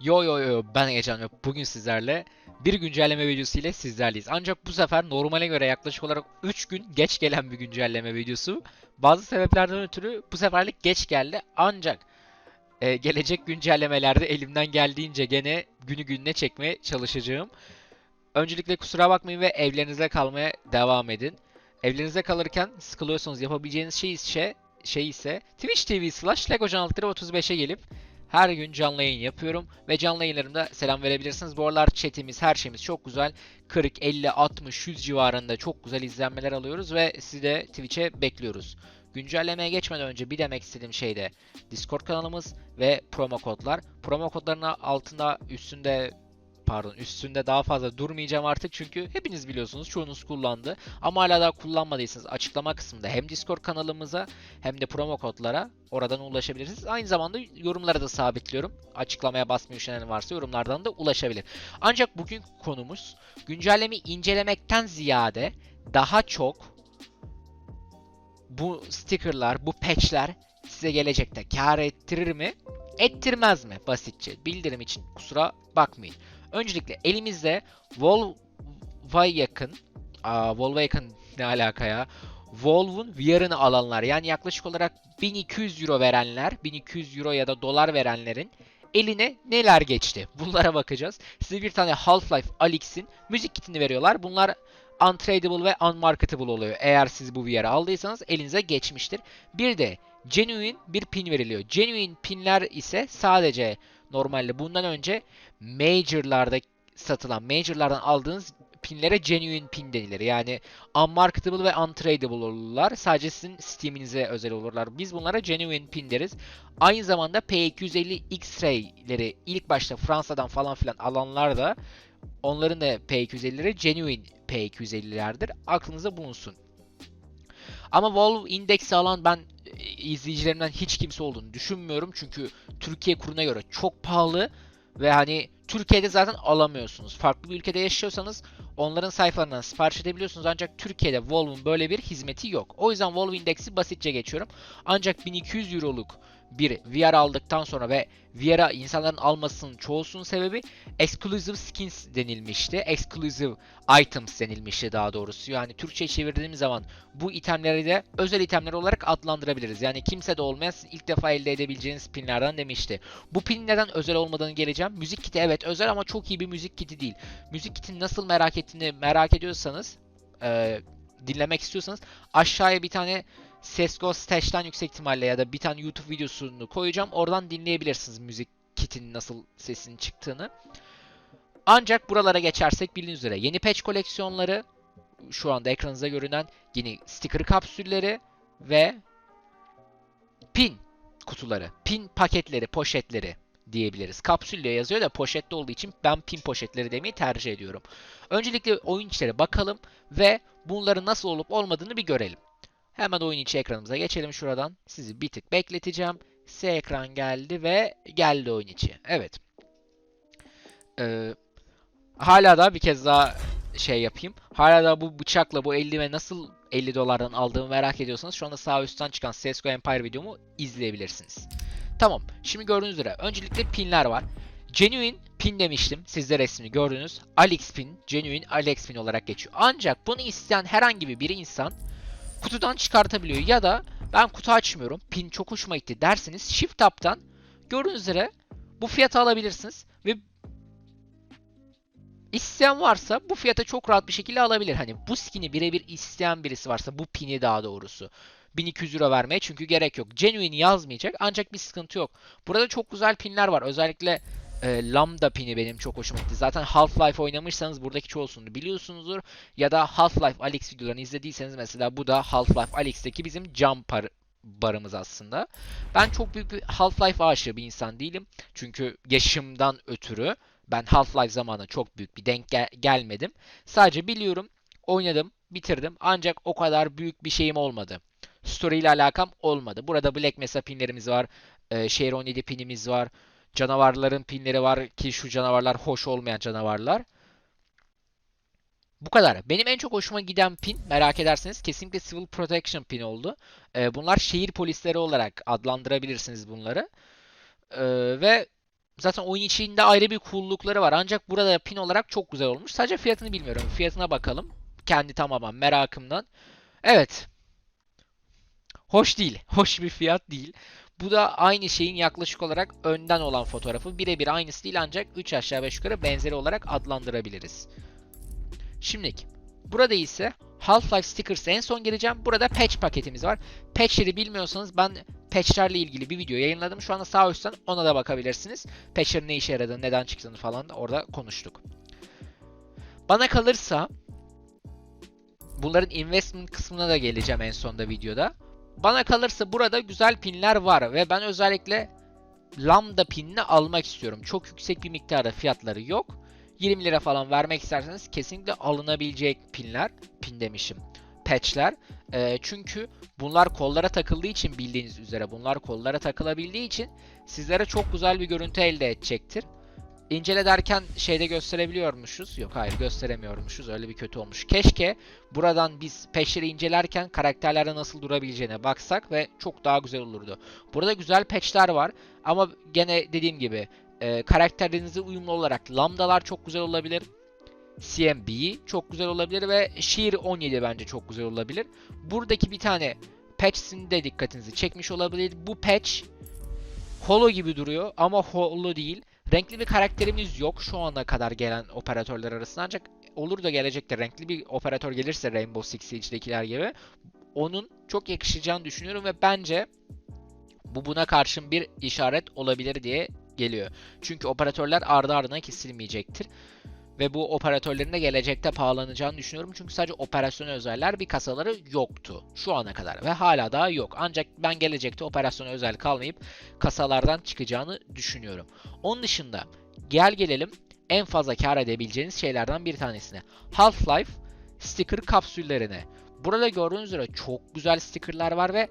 Yo yo yo ben Egecan ve bugün sizlerle bir güncelleme videosu ile sizlerleyiz. Ancak bu sefer normale göre yaklaşık olarak 3 gün geç gelen bir güncelleme videosu. Bazı sebeplerden ötürü bu seferlik geç geldi. Ancak e, gelecek güncellemelerde elimden geldiğince gene günü gününe çekmeye çalışacağım. Öncelikle kusura bakmayın ve evlerinize kalmaya devam edin. Evlerinize kalırken sıkılıyorsanız yapabileceğiniz şey ise, şey ise Twitch TV slash Legocan 35'e gelip her gün canlı yayın yapıyorum ve canlı yayınlarımda selam verebilirsiniz. Bu aralar chatimiz, her şeyimiz çok güzel. 40, 50, 60, 100 civarında çok güzel izlenmeler alıyoruz ve sizi de Twitch'e bekliyoruz. Güncellemeye geçmeden önce bir demek istediğim şey de Discord kanalımız ve promo kodlar. Promo kodların altında üstünde pardon üstünde daha fazla durmayacağım artık çünkü hepiniz biliyorsunuz çoğunuz kullandı. Ama hala daha kullanmadıysanız açıklama kısmında hem Discord kanalımıza hem de promo kodlara oradan ulaşabilirsiniz. Aynı zamanda yorumlara da sabitliyorum. Açıklamaya basmayı düşünen varsa yorumlardan da ulaşabilir. Ancak bugün konumuz güncellemi incelemekten ziyade daha çok bu stickerlar, bu patchler size gelecekte kar ettirir mi? Ettirmez mi? Basitçe. Bildirim için kusura bakmayın. Öncelikle elimizde Volve'a yakın Aa, Volve'a yakın ne alaka ya? Volve'un VR'ını alanlar yani yaklaşık olarak 1200 euro verenler, 1200 euro ya da dolar verenlerin eline neler geçti? Bunlara bakacağız. Size bir tane Half-Life Alyx'in müzik kitini veriyorlar. Bunlar untradable ve unmarketable oluyor. Eğer siz bu VR'ı aldıysanız elinize geçmiştir. Bir de genuine bir pin veriliyor. Genuine pinler ise sadece normalde bundan önce major'larda satılan, major'lardan aldığınız pinlere genuine pin denilir. Yani unmarketable ve untradable olurlar. Sadece sizin Steam'inize özel olurlar. Biz bunlara genuine pin deriz. Aynı zamanda P250 X-Ray'leri ilk başta Fransa'dan falan filan alanlar da onların da P250'leri genuine P250'lerdir. Aklınızda bulunsun. Ama Valve indeksi alan ben e, izleyicilerimden hiç kimse olduğunu düşünmüyorum. Çünkü Türkiye kuruna göre çok pahalı ve hani Türkiye'de zaten alamıyorsunuz. Farklı bir ülkede yaşıyorsanız onların sayfalarından sipariş edebiliyorsunuz ancak Türkiye'de Valve'ın böyle bir hizmeti yok. O yüzden Valve indeksi basitçe geçiyorum. Ancak 1200 euroluk bir VR aldıktan sonra ve VR'a insanların almasının çoğusunun sebebi exclusive skins denilmişti. Exclusive items denilmişti daha doğrusu. Yani Türkçe çevirdiğimiz zaman bu itemleri de özel itemler olarak adlandırabiliriz. Yani kimse de olmayan ilk defa elde edebileceğiniz pinlerden demişti. Bu pin neden özel olmadığını geleceğim. Müzik kiti evet özel ama çok iyi bir müzik kiti değil. Müzik kitini nasıl merak ettiğini merak ediyorsanız e, dinlemek istiyorsanız aşağıya bir tane Sesgo Stash'tan yüksek ihtimalle ya da bir tane YouTube videosunu koyacağım. Oradan dinleyebilirsiniz müzik kitinin nasıl sesinin çıktığını. Ancak buralara geçersek bildiğiniz üzere yeni patch koleksiyonları, şu anda ekranınızda görünen yeni sticker kapsülleri ve pin kutuları, pin paketleri, poşetleri diyebiliriz. Kapsülle yazıyor da poşette olduğu için ben pin poşetleri demeyi tercih ediyorum. Öncelikle oyun içleri bakalım ve bunların nasıl olup olmadığını bir görelim. Hemen oyun içi ekranımıza geçelim şuradan. Sizi bir tık bekleteceğim. S ekran geldi ve geldi oyun içi. Evet. Ee, hala da bir kez daha şey yapayım. Hala da bu bıçakla bu 50 ve nasıl 50 dolardan aldığımı merak ediyorsanız şu anda sağ üstten çıkan CSGO Empire videomu izleyebilirsiniz. Tamam. Şimdi gördüğünüz üzere öncelikle pinler var. Genuine pin demiştim. Sizde resmini gördünüz. Alex pin, genuine Alex pin olarak geçiyor. Ancak bunu isteyen herhangi bir insan kutudan çıkartabiliyor ya da ben kutu açmıyorum. Pin çok hoşuma gitti derseniz Shift Tab'dan gördüğünüz üzere bu fiyatı alabilirsiniz ve isteyen varsa bu fiyata çok rahat bir şekilde alabilir. Hani bu skin'i birebir isteyen birisi varsa bu pini daha doğrusu 1200 euro vermeye çünkü gerek yok. Genuine yazmayacak ancak bir sıkıntı yok. Burada çok güzel pinler var. Özellikle e, Lambda pini benim çok hoşuma gitti. Zaten Half-Life oynamışsanız buradaki çoğusunu biliyorsunuzdur. Ya da Half-Life Alyx videolarını izlediyseniz mesela bu da Half-Life Alyx'teki bizim cam par barımız aslında. Ben çok büyük bir Half-Life aşığı bir insan değilim. Çünkü yaşımdan ötürü ben Half-Life zamanı çok büyük bir denk gel- gelmedim. Sadece biliyorum, oynadım, bitirdim. Ancak o kadar büyük bir şeyim olmadı. Story ile alakam olmadı. Burada Black Mesa pinlerimiz var. E, Share 17 pinimiz var. Canavarların pinleri var ki şu canavarlar hoş olmayan canavarlar. Bu kadar. Benim en çok hoşuma giden pin merak ederseniz kesinlikle Civil Protection pin oldu. Ee, bunlar şehir polisleri olarak adlandırabilirsiniz bunları. Ee, ve Zaten oyun içinde ayrı bir cool'lukları var. Ancak burada pin olarak çok güzel olmuş. Sadece fiyatını bilmiyorum. Fiyatına bakalım. Kendi tamamen merakımdan. Evet. Hoş değil. Hoş bir fiyat değil. Bu da aynı şeyin yaklaşık olarak önden olan fotoğrafı. Birebir aynısı değil ancak 3 aşağı 5 yukarı benzeri olarak adlandırabiliriz. Şimdilik. Burada ise Half-Life Stickers en son geleceğim. Burada patch paketimiz var. Patchleri bilmiyorsanız ben patchlerle ilgili bir video yayınladım. Şu anda sağ üstten ona da bakabilirsiniz. Patchlerin ne işe yaradığını, neden çıktığını falan da orada konuştuk. Bana kalırsa bunların investment kısmına da geleceğim en sonda videoda. Bana kalırsa burada güzel pinler var ve ben özellikle Lambda pinini almak istiyorum. Çok yüksek bir miktarda fiyatları yok. 20 lira falan vermek isterseniz kesinlikle alınabilecek pinler, pin demişim, patchler. Ee, çünkü bunlar kollara takıldığı için bildiğiniz üzere bunlar kollara takılabildiği için sizlere çok güzel bir görüntü elde edecektir. İncele derken şeyde gösterebiliyormuşuz. Yok hayır gösteremiyormuşuz. Öyle bir kötü olmuş. Keşke buradan biz patchleri incelerken karakterlerde nasıl durabileceğine baksak ve çok daha güzel olurdu. Burada güzel patchler var ama gene dediğim gibi e, karakterlerinize uyumlu olarak lambdalar çok güzel olabilir. CMB çok güzel olabilir ve Sheer 17 bence çok güzel olabilir. Buradaki bir tane patch'sin de dikkatinizi çekmiş olabilir. Bu patch holo gibi duruyor ama holo değil. Renkli bir karakterimiz yok şu ana kadar gelen operatörler arasında ancak olur da gelecekte renkli bir operatör gelirse Rainbow Six Siege'dekiler gibi onun çok yakışacağını düşünüyorum ve bence bu buna karşın bir işaret olabilir diye geliyor. Çünkü operatörler ardı ardına kesilmeyecektir. Ve bu operatörlerin de gelecekte pahalanacağını düşünüyorum. Çünkü sadece operasyon özeller bir kasaları yoktu şu ana kadar ve hala daha yok. Ancak ben gelecekte operasyon özel kalmayıp kasalardan çıkacağını düşünüyorum. Onun dışında gel gelelim en fazla kar edebileceğiniz şeylerden bir tanesine. Half-Life sticker kapsüllerine. Burada gördüğünüz üzere çok güzel stickerlar var ve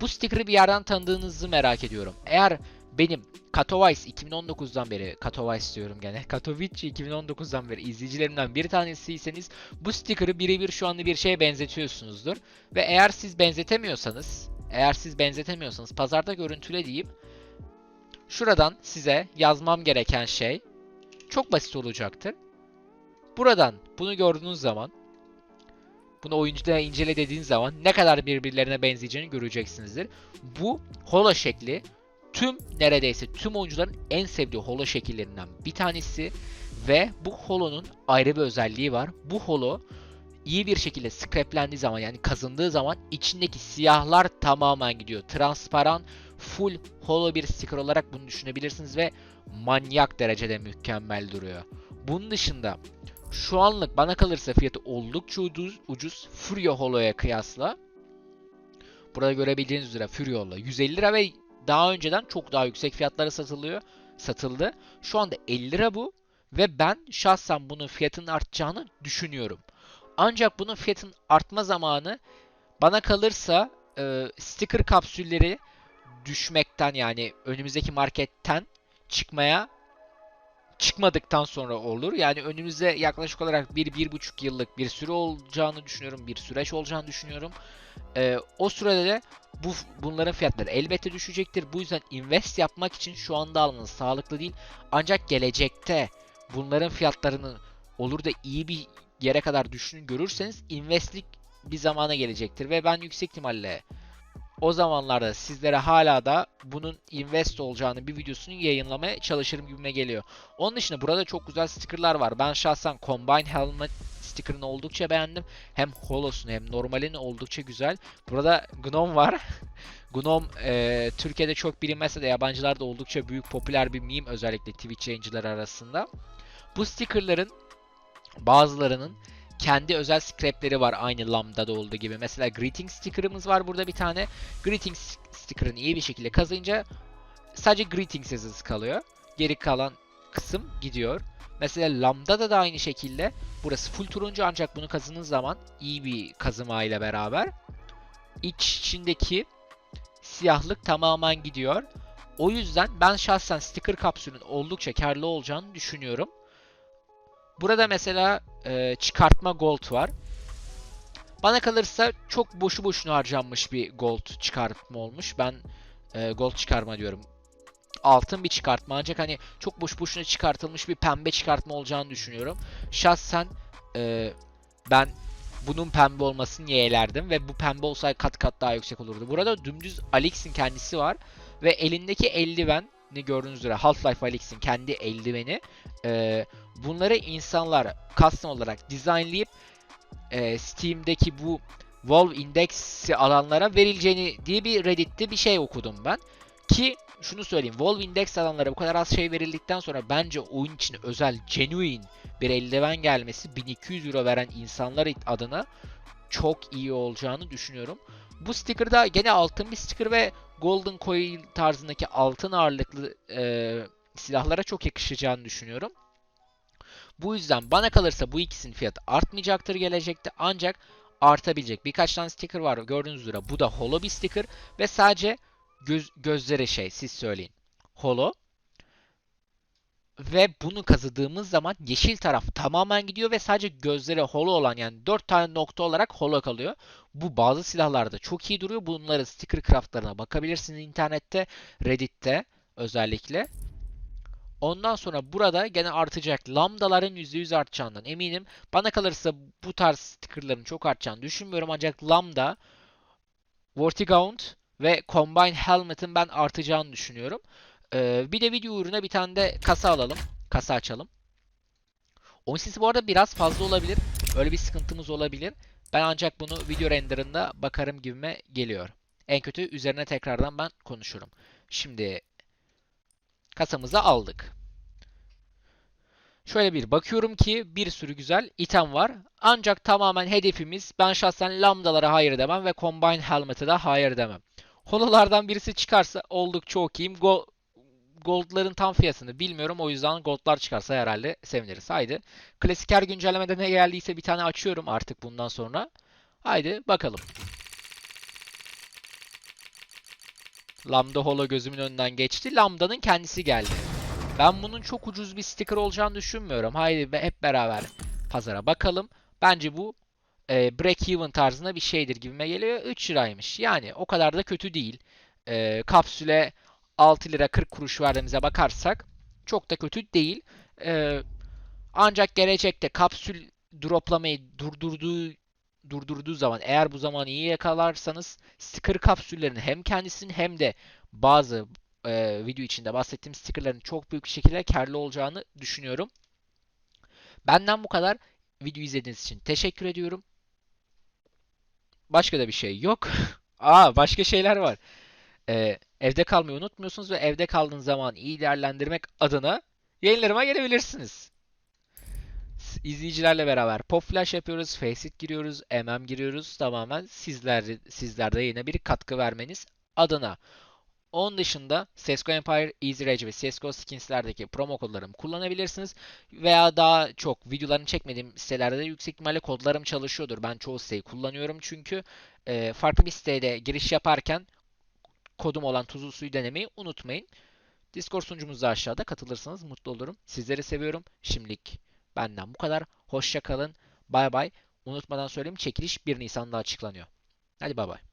bu sticker'ı bir yerden tanıdığınızı merak ediyorum. Eğer benim Katowice 2019'dan beri Katowice diyorum gene. Katowice 2019'dan beri izleyicilerimden bir tanesiyseniz bu sticker'ı birebir şu anda bir şeye benzetiyorsunuzdur. Ve eğer siz benzetemiyorsanız, eğer siz benzetemiyorsanız pazarda görüntüle diyeyim. Şuradan size yazmam gereken şey çok basit olacaktır. Buradan bunu gördüğünüz zaman bunu oyuncuda incele dediğiniz zaman ne kadar birbirlerine benzeyeceğini göreceksinizdir. Bu holo şekli tüm neredeyse tüm oyuncuların en sevdiği holo şekillerinden bir tanesi ve bu holonun ayrı bir özelliği var. Bu holo iyi bir şekilde scraplendiği zaman yani kazındığı zaman içindeki siyahlar tamamen gidiyor. Transparan full holo bir sticker olarak bunu düşünebilirsiniz ve manyak derecede mükemmel duruyor. Bunun dışında şu anlık bana kalırsa fiyatı oldukça ucuz, ucuz Furio Holo'ya kıyasla. Burada görebildiğiniz üzere Furio Holo 150 lira ve daha önceden çok daha yüksek fiyatlara satılıyor, satıldı. Şu anda 50 lira bu ve ben şahsen bunun fiyatının artacağını düşünüyorum. Ancak bunun fiyatının artma zamanı bana kalırsa e, sticker kapsülleri düşmekten yani önümüzdeki marketten çıkmaya çıkmadıktan sonra olur. Yani önümüzde yaklaşık olarak bir, bir buçuk yıllık bir süre olacağını düşünüyorum. Bir süreç olacağını düşünüyorum. Ee, o sürede de bu bunların fiyatları elbette düşecektir. Bu yüzden invest yapmak için şu anda almanız sağlıklı değil. Ancak gelecekte bunların fiyatlarının olur da iyi bir yere kadar düşünün görürseniz investlik bir zamana gelecektir. Ve ben yüksek ihtimalle o zamanlarda sizlere hala da bunun invest olacağını bir videosunu yayınlamaya çalışırım gibime geliyor. Onun dışında burada çok güzel stickerlar var. Ben şahsen Combine Helmet sticker'ını oldukça beğendim. Hem holosunu hem normalini oldukça güzel. Burada Gnome var. Gnome e, Türkiye'de çok bilinmese de yabancılarda oldukça büyük popüler bir meme özellikle Twitch yayıncıları arasında. Bu stickerların bazılarının kendi özel scrapleri var aynı Lambda'da olduğu gibi. Mesela greeting sticker'ımız var burada bir tane. Greeting sticker'ını iyi bir şekilde kazınca sadece greeting yazısı kalıyor. Geri kalan kısım gidiyor. Mesela Lambda'da da aynı şekilde. Burası full turuncu ancak bunu kazınız zaman iyi bir kazıma ile beraber iç içindeki siyahlık tamamen gidiyor. O yüzden ben şahsen sticker kapsülün oldukça karlı olacağını düşünüyorum. Burada mesela e, çıkartma gold var. Bana kalırsa çok boşu boşuna harcanmış bir gold çıkartma olmuş. Ben e, gold çıkarma diyorum. altın bir çıkartma ancak hani çok boş boşuna çıkartılmış bir pembe çıkartma olacağını düşünüyorum. Şahsen e, ben bunun pembe olmasını yeğlerdim ve bu pembe olsaydı kat kat daha yüksek olurdu. Burada dümdüz Alex'in kendisi var ve elindeki eldiven ne gördüğünüz üzere Half-Life Alyx'in kendi eldiveni e, bunları insanlar custom olarak dizaynlayıp e, Steam'deki bu Valve Index'i alanlara verileceğini diye bir Reddit'te bir şey okudum ben. Ki şunu söyleyeyim. Valve Index alanlara bu kadar az şey verildikten sonra bence oyun için özel genuine bir eldiven gelmesi 1200 euro veren insanlar adına çok iyi olacağını düşünüyorum. Bu sticker da gene altın bir sticker ve Golden Coil tarzındaki altın ağırlıklı e, silahlara çok yakışacağını düşünüyorum. Bu yüzden bana kalırsa bu ikisinin fiyatı artmayacaktır gelecekte ancak artabilecek. Birkaç tane sticker var gördüğünüz üzere. Bu da holo bir sticker ve sadece göz, gözleri şey siz söyleyin. Holo. Ve bunu kazıdığımız zaman yeşil taraf tamamen gidiyor ve sadece gözleri holo olan yani 4 tane nokta olarak holo kalıyor. Bu bazı silahlarda çok iyi duruyor. Bunları sticker craftlarına bakabilirsiniz internette, Reddit'te özellikle. Ondan sonra burada gene artacak. Lambdaların %100 artacağından eminim. Bana kalırsa bu tarz stickerların çok artacağını düşünmüyorum. Ancak Lambda, Vortigaunt ve Combine Helmet'ın ben artacağını düşünüyorum. Ee, bir de video uğruna bir tane de kasa alalım. Kasa açalım. Oyun sesi bu arada biraz fazla olabilir. Öyle bir sıkıntımız olabilir. Ben ancak bunu video renderında bakarım gibime geliyor. En kötü üzerine tekrardan ben konuşurum. Şimdi kasamızı aldık. Şöyle bir bakıyorum ki bir sürü güzel item var. Ancak tamamen hedefimiz ben şahsen lambdalara hayır demem ve combine helmet'e de hayır demem. Hololardan birisi çıkarsa oldukça okuyayım. Go Gold'ların tam fiyatını bilmiyorum. O yüzden Gold'lar çıkarsa herhalde seviniriz. Haydi. Klasik her güncellemede ne geldiyse bir tane açıyorum artık bundan sonra. Haydi bakalım. Lambda Holo gözümün önünden geçti. Lambda'nın kendisi geldi. Ben bunun çok ucuz bir sticker olacağını düşünmüyorum. Haydi hep beraber pazara bakalım. Bence bu e, break even tarzında bir şeydir gibime geliyor. 3 liraymış. Yani o kadar da kötü değil. E, kapsüle 6 lira 40 kuruş verdiğimize bakarsak çok da kötü değil. E, ancak gelecekte kapsül droplamayı durdurduğu durdurduğu zaman eğer bu zaman iyi yakalarsanız sticker kapsüllerin hem kendisinin hem de bazı e, video içinde bahsettiğim stickerların çok büyük şekilde karlı olacağını düşünüyorum. Benden bu kadar. Video izlediğiniz için teşekkür ediyorum. Başka da bir şey yok. Aa başka şeyler var. Ee, evde kalmayı unutmuyorsunuz ve evde kaldığınız zaman iyi değerlendirmek adına yayınlarıma gelebilirsiniz. İzleyicilerle beraber pop flash yapıyoruz, faceit giriyoruz, mm giriyoruz. Tamamen sizler sizlerde yine bir katkı vermeniz adına. Onun dışında CSGO Empire, Easy Rage ve CSGO Skins'lerdeki promo kodlarımı kullanabilirsiniz. Veya daha çok videolarını çekmediğim sitelerde de yüksek ihtimalle kodlarım çalışıyordur. Ben çoğu siteyi kullanıyorum çünkü e, farklı bir sitede giriş yaparken kodum olan tuzlu suyu denemeyi unutmayın. Discord sunucumuz da aşağıda katılırsanız mutlu olurum. Sizleri seviyorum. Şimdilik benden bu kadar. Hoşça kalın. Bay bay. Unutmadan söyleyeyim çekiliş 1 Nisan'da açıklanıyor. Hadi bay bay.